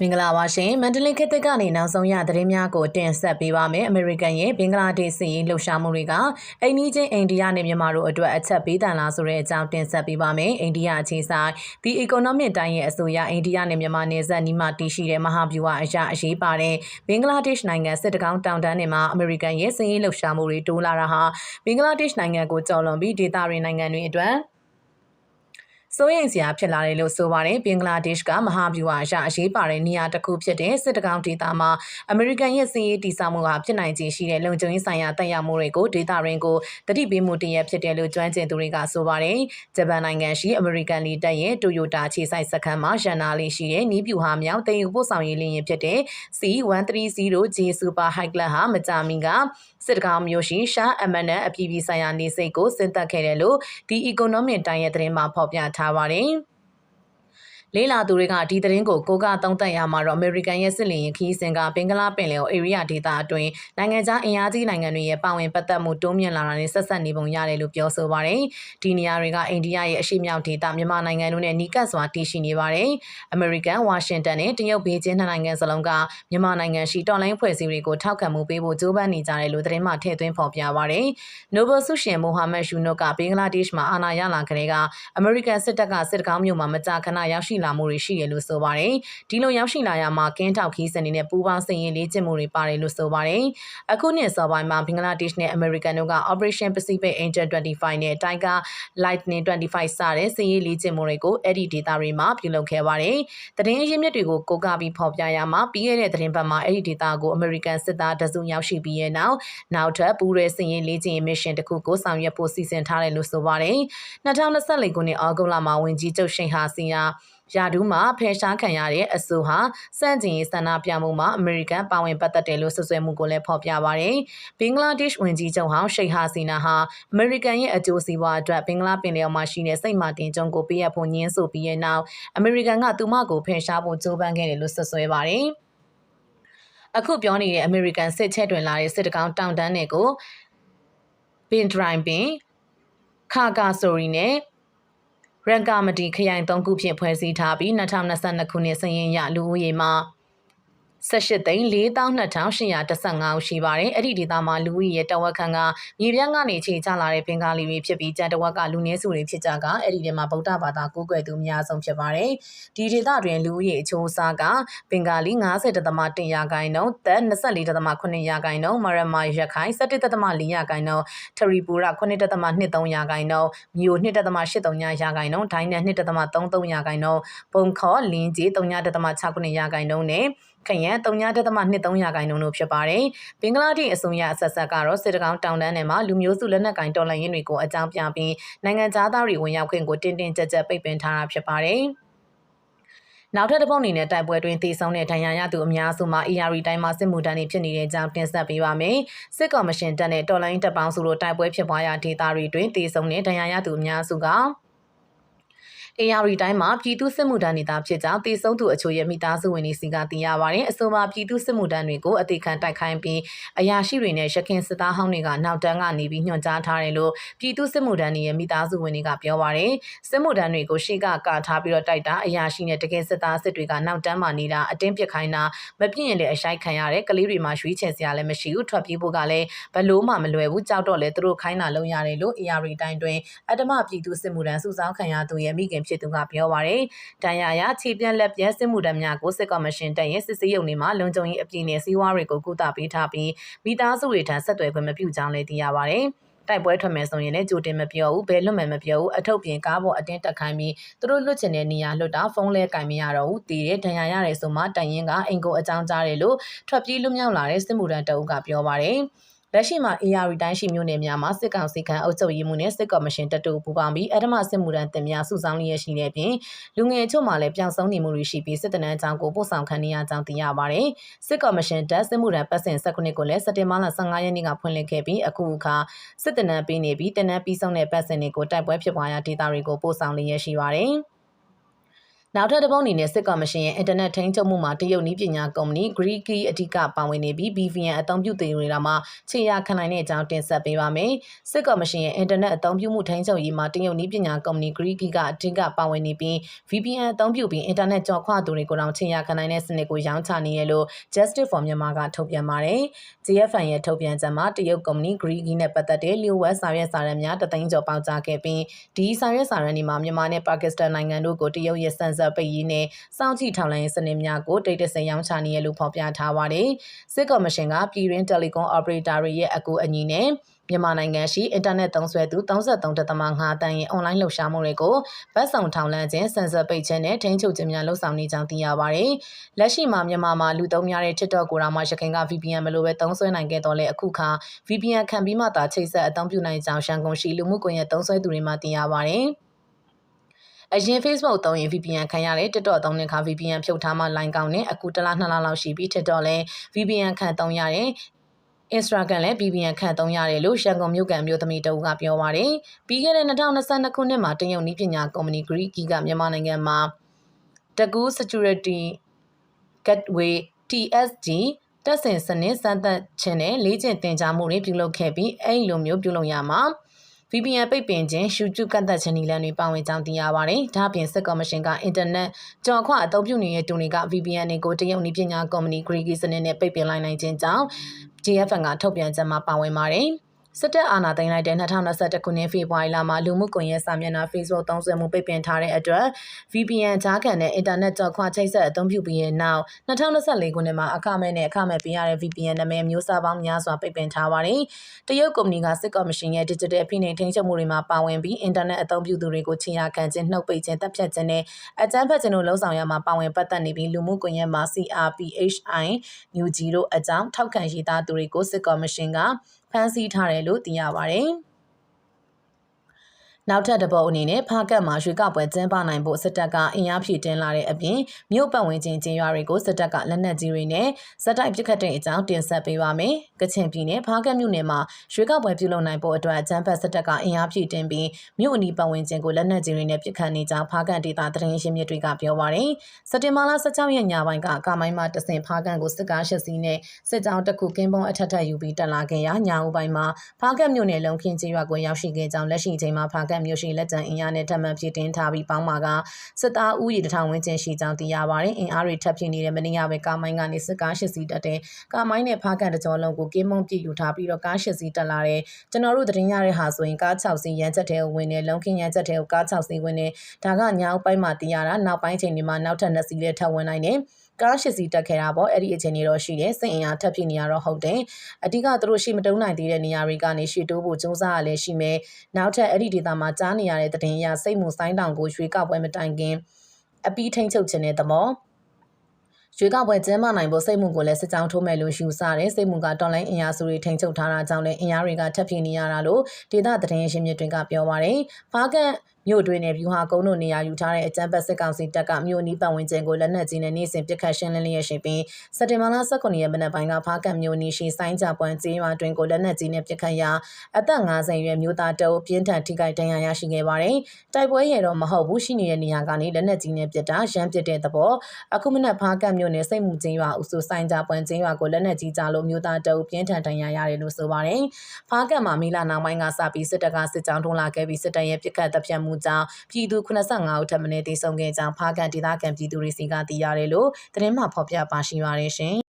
မင်္ဂလာပါရှင်မန္တလေးခေတ်သစ်ကနေနောက်ဆုံးရသတင်းများကိုတင်ဆက်ပေးပါမယ်အမေရိကန်ရဲ့ဘင်္ဂလားဒေ့ရှ်စီလှုပ်ရှားမှုတွေကအိန္ဒိချင်းအိန္ဒိယနဲ့မြန်မာတို့အတွက်အချက်ပေးတန်လာဆိုတဲ့အကြောင်းတင်ဆက်ပေးပါမယ်အိန္ဒိယအခြေဆိုင် The Economic တိုင်းရဲ့အဆိုအရအိန္ဒိယနဲ့မြန်မာနယ်စပ်နီးမှတည်ရှိတဲ့မဟာဗျူဟာအရာအရေးပါတဲ့ဘင်္ဂလားဒေ့ရှ်နိုင်ငံစစ်တကောင်းတောင်တန်းတွေမှာအမေရိကန်ရဲ့စီးရေးလှုပ်ရှားမှုတွေတိုးလာတာဟာဘင်္ဂလားဒေ့ရှ်နိုင်ငံကိုကြော်လွန်ပြီးဒေသတွင်းနိုင်ငံတွေအတွက် စိုးရိမ်စရာဖြစ်လာတယ်လို့ဆိုပါတယ်ဘင်္ဂလားဒေ့ရှ်ကမဟာဗျူဟာအရအရေးပါတဲ့နေရာတစ်ခုဖြစ်တဲ့စစ်တကောင်းဒေသမှာအမေရိကန်ရဲ့စီးရေးတည်ဆောက်မှုဟာဖြစ်နိုင်ခြေရှိတဲ့လုံခြုံရေးဆိုင်ရာတပ်ရောက်မှုတွေကိုဒေသရင်းကိုတတိပေးမှုတရဖြစ်တယ်လို့ကျွမ်းကျင်သူတွေကဆိုပါတယ်ဂျပန်နိုင်ငံရှိအမေရိကန်လီတပ်ရဲ့တိုယိုတာခြေဆိုင်စခန်းမှာရန်နာလေးရှိတဲ့နီးပြူဟာမြောက်တည်ယူပို့ဆောင်ရေးလင်းရင်ဖြစ်တဲ့ C130J Super High Class ဟာမကြာမီကစစ်တကောင်းမျိုးရှိရှာအမန်နဲ့အပြည်ပြည်ဆိုင်ရာနေစိတ်ကိုစင်သက်ခဲ့တယ်လို့ဒီ economic တိုင်းရဲ့သတင်းမှာဖော်ပြထားပါတယ်။ လေးလာသူတွေကဒီသတင်းကိုကိုကသုံးသပ်ရမှာတော့အမေရိကန်ရဲ့စစ်လင်ရင်ခီးစင်ကဘင်္ဂလားပင်လယ်အေရီးယာဒေသအတွင်းနိုင်ငံခြားအင်အားကြီးနိုင်ငံတွေရဲ့ပါဝင်ပတ်သက်မှုတိုးမြင့်လာတာနဲ့ဆက်ဆက်နေပုံရတယ်လို့ပြောဆိုပါတယ်။ဒီနေရာတွေကအိန္ဒိယရဲ့အရှေ့မြောက်ဒေသမြန်မာနိုင်ငံတို့နဲ့နီးကပ်စွာတည်ရှိနေပါတယ်။အမေရိကန်ဝါရှင်တန်နဲ့တရုတ်ဘေကျင်းနှစ်နိုင်ငံစလုံးကမြန်မာနိုင်ငံရှိတော်လိုင်းဖွဲ့စည်းတွေကိုထောက်ခံမှုပေးဖို့ကြိုးပမ်းနေကြတယ်လို့သတင်းမှထည့်သွင်းဖော်ပြပါတယ်။ Nobel ဆုရှင်မိုဟာမက်ယူနိုကဘင်္ဂလားဒေ့ရှ်မှာအာဏာရလာခတဲ့ကအမေရိကန်စစ်တပ်ကစစ်တကောင်းမြို့မှာမကြာခဏရောက်ရှိလာမှုတွေရှိတယ်လို့ဆိုပါတယ်။ဒီလိုရောက်ရှိလာရမှာကင်းထောက်ခီးစင်နေတဲ့ပူးပေါင်းစင်ရင်လေးကျင့်မှုတွေပါတယ်လို့ဆိုပါတယ်။အခုနှစ်စောပိုင်းမှာဘင်္ဂလားဒေ့ရှ်နဲ့အမေရိကန်တို့က Operation Pacific Angel 25နဲ့ Tiger Lightning 25စတဲ့စင်ရင်လေးကျင့်မှုတွေကိုအဲ့ဒီဒေသတွေမှာပြုလုပ်ခဲ့ပါတယ်။တရင်ရင်းမြစ်တွေကိုကိုးကားပြီးဖော်ပြရမှာပြီးခဲ့တဲ့သတင်းပတ်မှာအဲ့ဒီဒေသကိုအမေရိကန်စစ်သားတစုရောက်ရှိပြီးရဲ့နောက်နောက်ထပ်ပူးရဲစင်ရင်လေးကျင့် mission တစ်ခုကိုဆောင်ရွက်ဖို့စီစဉ်ထားတယ်လို့ဆိုပါတယ်။2024ခုနှစ်အောက်တိုဘာလမှာဝင်ကြီးချုပ်ရှိန်ဟာစီယာရာဒူးမှာဖယ်ရှားခံရတဲ့အဆိုဟာစန့်ကျင်ရေးဆန္ဒပြမှုမှာအမေရိကန်ပါဝင်ပတ်သက်တယ်လို့ဆွဆွဲမှုကိုလည်းဖော်ပြပါရယ်ဘင်္ဂလားဒေ့ရှ်ဝန်ကြီးချုပ်ဟောင်းရှိတ်ဟာစီနာဟာအမေရိကန်ရဲ့အကျိုးစီးပွားအတွက်ဘင်္ဂလားပင်လယ်မှာရှိတဲ့စိတ်မာတင်ကျုံကိုပေးအပ်ဖို့ညှင်းဆိုပြီးရဲ့နောက်အမေရိကန်ကသူမကိုဖယ်ရှားဖို့ကြိုးပမ်းခဲ့တယ်လို့ဆွဆွဲပါရယ်အခုပြောနေတဲ့အမေရိကန်စစ်ချက်တွင်လာတဲ့စစ်တကောင်းတောင်တန်းတွေကိုပင်ဒရိုင်ပင်ခါကာဆိုရီနဲ့ ရန်ကာမတီခရိုင်၃ခုဖြင့်ဖွဲ့စည်းထားပြီး2022ခုနှစ်စရင်ရလူဦးရေမှာ 18သိန်း42,815ဦးရှိပါတယ်။အဲ့ဒီဒေသမှာလူဦးရေရဲ့တဝက်ခန့်ကမြေပြန့်ကနေခြေချလာတဲ့ဘင်္ဂလီတွေဖြစ်ပြီးကျန်တဝက်ကလူနည်းစုတွေဖြစ်ကြကအဲ့ဒီထဲမှာဗုဒ္ဓဘာသာကိုးကွယ်သူအများဆုံးဖြစ်ပါတယ်။ဒီဒေသတွင်လူဦးရေအချိုးအစားကဘင်္ဂလီ90.1ရာခိုင်နှုန်း၊သက်24.8ရာခိုင်နှုန်း၊မရမာရခိုင်17.4ရာခိုင်နှုန်း၊ထရီပူရ9.23ရာခိုင်နှုန်း၊မြို့2.83ရာခိုင်နှုန်း၊ဒိုင်းနဲ့2.33ရာခိုင်နှုန်း၊ပုံခေါ်လင်းကြီး3.69ရာခိုင်နှုန်းနဲ့ ခရန်3.23ရာခိုင်နှုန်းတို့ဖြစ်ပါတယ်။ဘင်္ဂလားဒေ့ရှ်အစိုးရအဆက်ဆက်ကတော့စစ်တကောင်းတောင်တန်းထဲမှာလူမျိုးစုလက်နက်ကင်တော်လှန်ရေးတွေကိုအကြောင်းပြပြီးနိုင်ငံသားတွေဝင်ရောက်ခွင့်ကိုတင်းတင်းကြပ်ကြပ်ပိတ်ပင်ထားတာဖြစ်ပါတယ်။နောက်ထပ်တစ်ပုတ်အနေနဲ့တိုက်ပွဲတွင်တည်ဆုံတဲ့ဒဏ်ရာရသူအများစုမှာ ER တိုင်းမှာစစ်မှုထမ်းတွေဖြစ်နေတဲ့အကြောင်းတင်ဆက်ပေးပါမယ်။စစ်ကော်မရှင်တပ်နဲ့တော်လိုင်းတပ်ပေါင်းစုတို့တိုက်ပွဲဖြစ်ပွားရာဒေသတွေတွင်တည်ဆုံတဲ့ဒဏ်ရာရသူအများစုက AR တိုင်းမှာပြည်သူစစ်မှုထမ်းနေတာဖြစ်ကြောင်းတည်ဆုံသူအချို့ရဲ့မိသားစုဝင်တွေစီကသိရပါတယ်။အဆိုပါပြည်သူစစ်မှုထမ်းတွေကိုအသေးခံတိုက်ခိုင်းပြီးအရာရှိတွေနဲ့ရခင်စစ်သားဟောင်းတွေကနောက်တန်းကနေပြီးညွှန်ကြားထားတယ်လို့ပြည်သူစစ်မှုထမ်းတွေရဲ့မိသားစုဝင်တွေကပြောပါတယ်။စစ်မှုထမ်းတွေကိုရှေ့ကကာထားပြီးတော့တိုက်တာအရာရှိနဲ့တကယ်စစ်သားစစ်တွေကနောက်တန်းမှာနေတာအတင်းပစ်ခိုင်းတာမပြည့်ရင်လည်းအရှိုက်ခံရတယ်ကလေးတွေမှာရွှေချယ်စရာလည်းမရှိဘူးထွက်ပြေးဖို့ကလည်းဘလို့မှမလွယ်ဘူးကြောက်တော့လေသူတို့ခိုင်းတာလုံးရတယ်လို့ AR တိုင်းတွင်အတ္တမပြည်သူစစ်မှုထမ်းစုဆောင်းခံရသူရဲ့မိခင်ဖြစ်သူကပြောပါတယ်ပါတယ်။တန်ရာရခြေပြက်လက်ပြက်စစ်မှုထမ်းများကိုစစ်ကော်မရှင်တပ်ရဲ့စစ်ဆေးရုံတွေမှာလုံခြုံရေးအပြည့်နဲ့စီးပွားတွေကိုကုသပေးထားပြီးမိသားစုတွေထံဆက်သွယ်ခွင့်မပြုကြောင်းလည်းသိရပါတယ်။တိုက်ပွဲထွက်မယ်ဆိုရင်လည်းကြိုတင်မပြောဘူးဘယ်လွတ်မယ်မပြောဘူးအထုပ်ပြင်ကားပေါ်အတင်းတက်ခိုင်းပြီးသူတို့လွတ်ချင်တဲ့နေရာလွတ်တာဖုန်းလဲကင်မရတော့ဘူးတည်တယ်ဒဏ်ရာရတယ်ဆိုမှတိုင်ရင်ကအင်ကိုအကြောင်းကြားတယ်လို့ထွက်ပြေးလွတ်မြောက်လာတဲ့စစ်မှုထမ်းတအုပ်ကပြောပါတယ်။ လက်ရှိမှာ AR တိုင်းရှိမြို့နယ်များမှာ စစ်ကောင်စီခံအုပ်ချုပ်ရေးမှုနဲ့ စစ်ကော်မရှင်တပ်တို့ပူးပေါင်းပြီး အဓမ္မစစ်မှုထမ်းတင်များ စုဆောင်းလျက်ရှိတဲ့ပြင် လူငယ်အချို့မှလည်းပြောင်းဆုံးနေမှုတွေရှိပြီး စစ်တနန်းအကြောင်းကို ပို့ဆောင်ခံနေရကြောင်း သိရပါတယ်။စစ်ကော်မရှင်တပ် စစ်မှုထမ်းပတ်စဉ်19ကိုလည်း စက်တင်ဘာလ15ရက်နေ့က ဖွင့်လှစ်ခဲ့ပြီး အခုအခါ စစ်တနန်းပေးနေပြီးတနန်းပြီးဆုံးတဲ့ ပတ်စဉ်တွေကို တိုက်ပွဲဖြစ်ပွားရာဒေသတွေကို ပို့ဆောင်လျက်ရှိပါတယ်။ နောက်ထပ်တစ်ပုဒ်အနေနဲ့စစ်ကော်မရှင်ရဲ့အင်တာနက်ထိန်းချုပ်မှုမှာတရုတ်နည်းပညာကုမ္ပဏီ Greeky အဓိကပါဝင်နေပြီး BVN အသုံးပြုသူတွေလာမှာခြေရခံနိုင်တဲ့အကြောင်းတင်ဆက်ပေးပါမယ်။စစ်ကော်မရှင်ရဲ့အင်တာနက်အသုံးပြုမှုထိန်းချုပ်ရေးမှာတရုတ်နည်းပညာကုမ္ပဏီ Greeky ကအဓိကပါဝင်နေပြီး VPN အသုံးပြုပြီးအင်တာနက်ကြော်ခွသူတွေကိုတောင်ခြေရခံနိုင်တဲ့စနစ်ကိုရောင်းချနေရလို့ Justice for Myanmar ကထုတ်ပြန်ပါတယ်။ GFN ရဲ့ထုတ်ပြန်ချက်မှာတရုတ်ကုမ္ပဏီ Greeky နဲ့ပတ်သက်တဲ့လျှို့ဝှက်စာရွက်စာတမ်းများတသိန်းကျော်ပေါက်ကြားခဲ့ပြီးဒီစာရွက်စာတမ်းတွေမှာမြန်မာနဲ့ပါကစ္စတန်နိုင်ငံတို့ကိုတရုတ်ရဲ့စံစပ်ပိတ်ရေးနဲ့စောင့်ကြည့်ထောက်လှမ်းရေးစနစ်များကိုတိတ်တဆိတ်ရောင်းချနေရလို့ဖော်ပြထားပါတယ်။စစ်ကော်မရှင်ကပြည်တွင်းတယ်လီကွန်အော်ပရေတာတွေရဲ့အကူအညီနဲ့မြန်မာနိုင်ငံရှိအင်တာနက်သုံးစွဲသူ33.5တန်းရဲ့အွန်လိုင်းလှုပ်ရှားမှုတွေကိုဗတ်ဆောင်ထောင်လန့်ခြင်းစံစပ်ပိတ်ခြင်းနဲ့ထိန်းချုပ်ခြင်းများလှုပ်ဆောင်နေကြောင်းသိရပါတယ်။လက်ရှိမှာမြန်မာမှာလူသုံးများတဲ့ TikTok ကိုတော့မှရခိုင်က VPN မလိုပဲသုံးစွဲနိုင်ခဲ့တော့လေအခုခါ VPN ခံပြီးမှသာချိတ်ဆက်အသုံးပြုနိုင်ကြောင်းရှန်ကုန်ရှိလူမှုကွန်ရက်သုံးစွဲသူတွေမှသိရပါတယ်။ အရင် Facebook သုံးရင် VPN ခံရတယ် TikTok သုံးတဲ့အခါ VPN ဖြုတ်ထားမှ line ကောင်းတယ်အခုတစ်လနှစ်လလောက်ရှိပြီ TikTok လည်း VPN ခံသုံးရတယ် Instagram လည်း VPN ခံသုံးရတယ်လို့ရှန်ကုန်မြို့ကန်မြို့သမီးတအုပ်ကပြောပါတယ်ပြီးခဲ့တဲ့2022ခုနှစ်မှာတရုတ်နည်းပညာကုမ္ပဏီ Greeky ကမြန်မာနိုင်ငံမှာတကူ Security Gateway TSG တက်ဆင်စနစ်စမ်းသပ်ခြင်းနဲ့လေ့ကျင့်သင်ကြားမှုတွေပြုလုပ်ခဲ့ပြီးအဲ့လိုမျိုးပြုလုပ်ရမှာ VPN ပိတ်ပင်ခြင်းရှုကျုကန့်သက်ခြင်းနည်းလမ်းတွေပါဝင်ကြောင်းသိရပါတယ်။ဒါ့အပြင်စစ်ကော်မရှင်ကအင်တာနက်ကြော်ခွအသုံးပြုနေတဲ့တူတွေက VPN တွေကိုတရုတ်နည်းပညာကုမ္ပဏီ Greeky စနစ်နဲ့ပိတ်ပင်လိုက်နိုင်ခြင်းကြောင့် GFN ကထုတ်ပြန်ချက်မှာပါဝင်ပါတယ်။ စစ်တပ်အာဏာသိမ်းလိုက်တဲ့2021ခုနှစ်ဖေဖော်ဝါရီလမှာလူမှုကွန်ရက်စာမျက်နှာ Facebook သုံးစွဲမှုပိတ်ပင်ထားတဲ့အတွက် VPN ကြားခံတဲ့အင်တာနက်ကြော်ခွချိတ်ဆက်အသုံးပြုပြီးတဲ့နောက်2024ခုနှစ်မှာအခမဲ့နဲ့အခမဲ့ပေးရတဲ့ VPN နာမည်မျိုးစားပေါင်းများစွာပိတ်ပင်ထားပါတယ်။တရုတ်ကုမ္ပဏီကစစ်ကော်မရှင်ရဲ့ Digital ဖိနှိပ်ထိန်းချုပ်မှုတွေမှာပါဝင်ပြီးအင်တာနက်အသုံးပြုသူတွေကိုချီရခံခြင်းနှုတ်ပိတ်ခြင်းတပ်ဖြတ်ခြင်းနဲ့အကြမ်းဖက်ခြင်းတို့လှုံ့ဆော်ရမှာပါဝင်ပတ်သက်နေပြီးလူမှုကွန်ရက်မှာ CRPHI New ကြီးတို့အကြောင်းထောက်ခံရေးသားသူတွေကိုစစ်ကော်မရှင်ကဖမ်းဆီးထားတယ်လို့သိရပါတယ်။ နောက်ထပ်တစ်ပုတ်အနေနဲ့ဖားကတ်မှာရွှေကောက်ပွဲကျင်းပနိုင်ဖို့စစ်တပ်ကအင်အားဖြည့်တင်းလာတဲ့အပြင်မြို့ပတ်ဝန်းကျင်ကျင်းရွာတွေကိုစစ်တပ်ကလက်နက်ကြီးတွေနဲ့စက်တိုက်ပစ်ခတ်တဲ့အကြောင်းတင်ဆက်ပေးပါမယ်။ကချင်ပြည်နယ်ဖားကတ်မြို့နယ်မှာရွှေကောက်ပွဲပြုလုပ်နိုင်ဖို့အတွက်ကျန်းဖက်စစ်တပ်ကအင်အားဖြည့်တင်းပြီးမြို့အနီးပတ်ဝန်းကျင်ကိုလက်နက်ကြီးတွေနဲ့ပစ်ခတ်နေကြောင်းဖားကတ်ဒေသသတင်းရှင်းမြစ်တွေကပြောပါရယ်။စက်တင်ဘာလ16ရက်ညပိုင်းကကာမိုင်းမှာတဆင်ဖားကတ်ကိုစစ်ကားရှစ်စီးနဲ့စစ်ကြောင်းတစ်ခုကင်းပုံအထက်ထက်ယူပြီးတက်လာခဲ့ရာညဦးပိုင်းမှာဖားကတ်မြို့နယ်လုံးခင်းကျေးရွာကိုရောက်ရှိခဲ့ကြောင်းလက်ရှိအချိန်မှာဖားကတ်မြို့ရှိလက်ကျန်အင်အားနဲ့ထပ်မံဖြစ်တင်ထားပြီးပေါင်းမှာကစစ်သားဦးရေတထောင်ဝန်းကျင်ရှိကြောင်းသိရပါတယ်။အင်အားတွေထပ်ဖြစ်နေတဲ့မနေ့ကပဲကာမိုင်းကနေစစ်ကားရှစ်စီးတက်တဲ့ကာမိုင်းနဲ့ဖားကန်တကြောလုံးကိုကင်းမုံပြည့်ယူထားပြီးတော့ကားရှစ်စီးတက်လာတဲ့ကျွန်တော်တို့သတင်းရတဲ့ဟာဆိုရင်ကား6စီးရန်ချက်တဲကိုဝင်နေလုံးခင်းရန်ချက်တဲကိုကား6စီးဝင်နေဒါကညောင်ပိုင်းမှာသိရတာနောက်ပိုင်းချိန်တွေမှာနောက်ထပ်2စီးလည်းထပ်ဝင်နိုင်တယ် ကားရှစ်စီးတက်ခဲ့တာပေါ့အဲ့ဒီအချိန်တွေတော့ရှိတယ်စိတ်အင်အားထပ်ဖြစ်နေရတော့ဟုတ်တယ်အဓိကသူတို့ရှိမတုံးနိုင်သေးတဲ့နေရာတွေကနေရှေ့တိုးဖို့စူးစမ်းရလဲရှိမယ်နောက်ထပ်အဲ့ဒီဒေသမှာကြားနေရတဲ့တဲ့တင်အရစိတ်မှုဆိုင်းတောင်ကိုရွှေကောက်ပွဲမတိုင်ခင်အပီးထိန်ချုပ်ခြင်းတဲ့သမောရွေးကောက်ပွဲကျင်းပနိုင်ဖို့စိတ်မှုကိုလည်းစစ်ကြောင်းထိုးမဲ့လို့ယူဆတယ်စိတ်မှုကတော်လိုင်းအင်အားစုတွေထိန်ချုပ်ထားတာကြောင့်လည်းအင်အားတွေကထပ်ဖြစ်နေရတာလို့ဒေသသတင်းရှင်မြစ်တွေကပြောပါရယ်ဖားကန် မြို့တွင်းနဲ့ဗျူဟာကုန်းတို့နေရာယူထားတဲ့အကြမ်းဖက်စစ်ကောင်စီတပ်ကမြို့နီးပတ်ဝန်းကျင်ကိုလက်နက်ကြီးနဲ့နေ့စဉ်ပစ်ခတ်ရှင်းလင်းလျက်ရှိပြီးစက်တင်ဘာလ19ရက်မနက်ပိုင်းကဖားကတ်မြို့နီးရှိဆိုင်းကြပွန်ကျေးရွာတွင်ကိုလက်နက်ကြီးနဲ့ပစ်ခတ်ရာအသက်50ရွယ်မြို့သားတအုပ်ပြင်းထန်ထိခိုက်ဒဏ်ရာရရှိခဲ့ပါတယ်။တိုက်ပွဲရဲတော့မဟုတ်ဘူးရှိနေတဲ့နေရာကနေလက်နက်ကြီးနဲ့ပစ်တာရမ်းပစ်တဲ့သဘောအခုမနက်ဖားကတ်မြို့နယ်စိတ်မှုကျေးရွာအုပ်စုဆိုင်းကြပွန်ကျေးရွာကိုလက်နက်ကြီးကြလို့မြို့သားတအုပ်ပြင်းထန်ဒဏ်ရာရတယ်လို့ဆိုပါတယ်။ဖားကတ်မှာမီလာနောက်ပိုင်းကစပြီးစစ်တပ်ကစစ်ကြောင်းထုံးလာခဲ့ပြီးစစ်တပ်ရဲ့ပစ်ခတ်တပ်ဖြတ်မှုကြောင့်ပြည်သူ85ဦးထပ်မံတည်ဆုံခဲ့ကြောင်းဖားကန်ဒေသခံပြည်သူတွေစီကသိရတယ်လို့သတင်းမှဖော်ပြပါရှိပါတယ်ရှင်